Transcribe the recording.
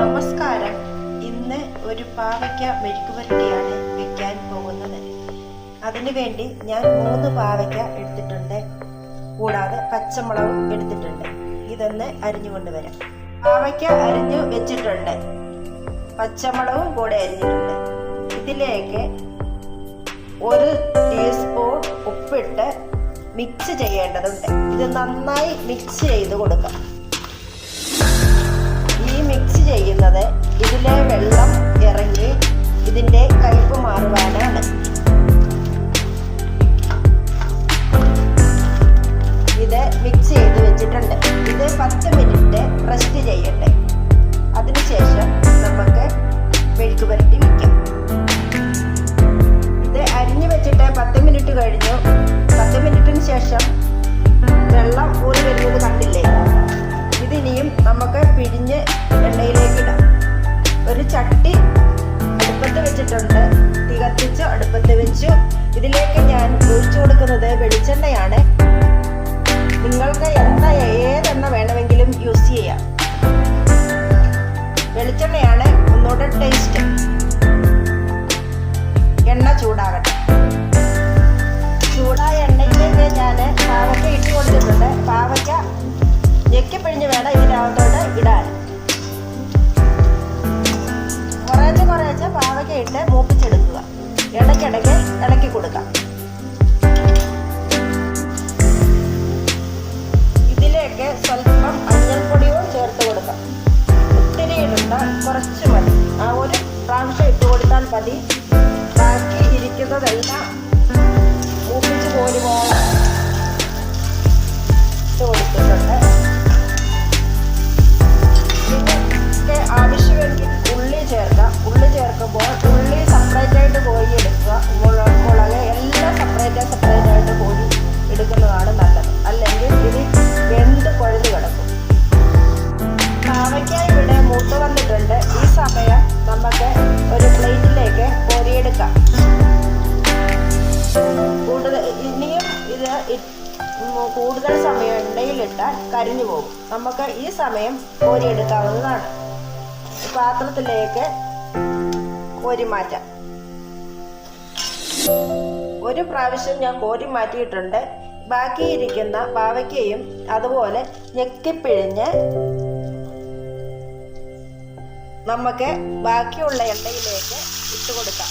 നമസ്കാരം. ഇന്ന് ഒരു പാവയ്ക്ക മെഴുക്കുപുരട്ടിയാണ് വെക്കാൻ പോകുന്നത്. അതിനുവേണ്ടി ഞാൻ മൂന്ന് പാവയ്ക്ക എടുത്തിട്ടുണ്ട്. കൂടാതെ പച്ചമുളകും എടുത്തിട്ടുണ്ട്. ഇതൊന്ന് അരിഞ്ഞു കൊണ്ടുവരാം. പാവയ്ക്ക അരിഞ്ഞു വെച്ചിട്ടുണ്ട്. പച്ചമുളകും കൂടെ അരിഞ്ഞിട്ടുണ്ട്. ഇതിലേക്ക് ഒരു ടീസ്പൂൺ ഉപ്പിട്ട് മിക്സ് ചെയ്യേണ്ടതുണ്ട്. ഇത് നന്നായി മിക്സ് ചെയ്ത് കൊടുക്കാം. മിക്സ് ചെയ്യുന്നത്. ഇതിലെ വെള്ളം ഇറങ്ങി വെച്ചിട്ടുണ്ട് തീ കത്തിച്ച് അടുപ്പത്ത് വെച്ചു. ഇതിലേക്ക് ഞാൻ ഒഴിച്ചു കൊടുക്കുന്നത് വെളിച്ചെണ്ണയാണ്. നിങ്ങൾക്ക് എണ്ണ ഏതെണ്ണ ഇട്ട് മൂപ്പിച്ചെടുക്കുക. ഇടയ്ക്കിടയ്ക്ക് ഇളക്കി കൊടുക്കാം. ഇതിലേക്ക് സ്വല്പം മഞ്ഞൾപ്പൊടിയും ചേർത്ത് കൊടുക്കാം. ഒത്തിരി ഇടണ്ട കുറച്ച് മതി. ആ ഒരു പ്രാവശ്യം ഇട്ട് കൊടുത്താൽ മതി. ബാക്കി ഇരിക്കുന്നതെല്ലാം കൂടുതൽ സമയം എണ്ണയിലിട്ടാൽ കരിഞ്ഞു പോകും. നമുക്ക് ഈ സമയം കോരിയെടുക്കാവുന്നതാണ്. പാത്രത്തിലേക്ക് കോരി മാറ്റാം. ഒരു പ്രാവശ്യം ഞാൻ കോരി മാറ്റിയിട്ടുണ്ട്. ബാക്കിയിരിക്കുന്ന പാവയ്ക്കയും അതുപോലെ ഞെക്കിപ്പിഴിഞ്ഞ് നമുക്ക് ബാക്കിയുള്ള എണ്ണയിലേക്ക് ഇട്ട് കൊടുക്കാം